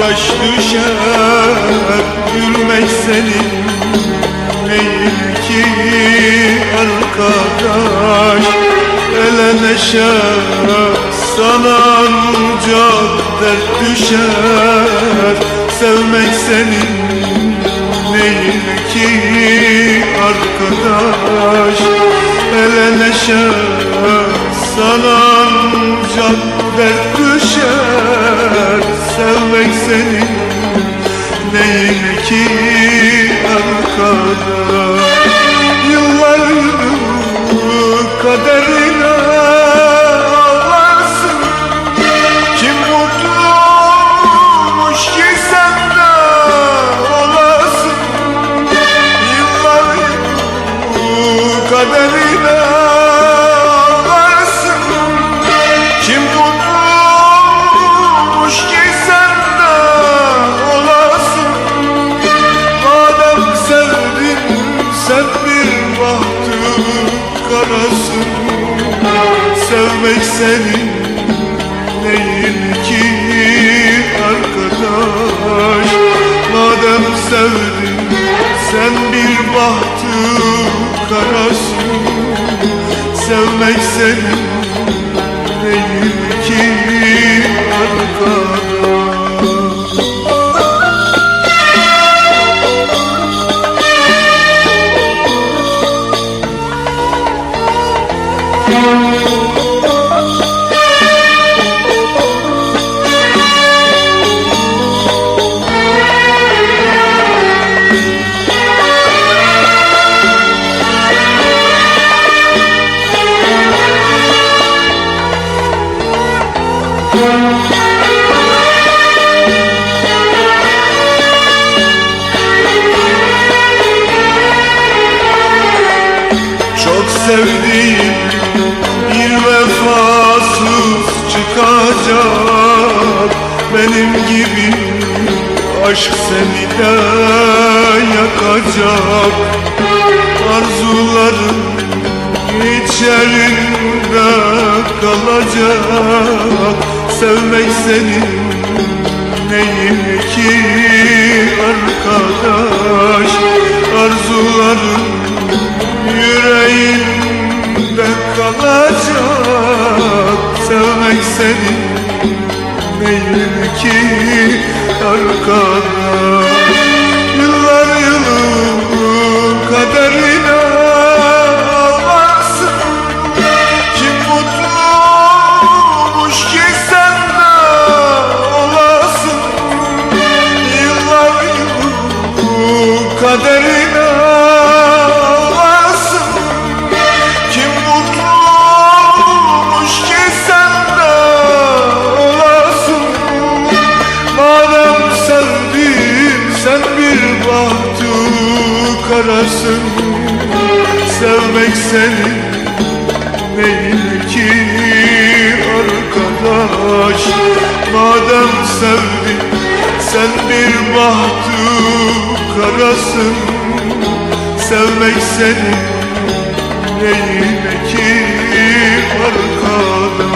baş düşer Gülmek senin değil ki arkadaş. Ele neşe sana ancak dert düşer. Sevmek senin değil ki arkadaş. Ele neşe sana ancak dert senin değil ki arkadaş Yıllar yılı kaderine ağlarsın. Kim mutlu olmuş ki sen de olasın Yıllar yılı kaderine karasın Sevmek senin değil ki arkadaş? Madem sevdin sen bir bahtı karasın. Sevmek senin değil ki arkadaş Çok sevdiğim bir vefasız çıkacak. Benim gibi aşk seni de yakacak. Arzularım içerinde kalacak Sevmek senin neyim ki? Arkadaş Arzularım yüreğinde kalacak. Sevmek senin değil ki? Arkadaş sen bir bahtı karasın. Sevmek senin değil ki arkadaş. Madem sevdin sen bir bahtı karasın. Sevmek senin değil ki arkadaş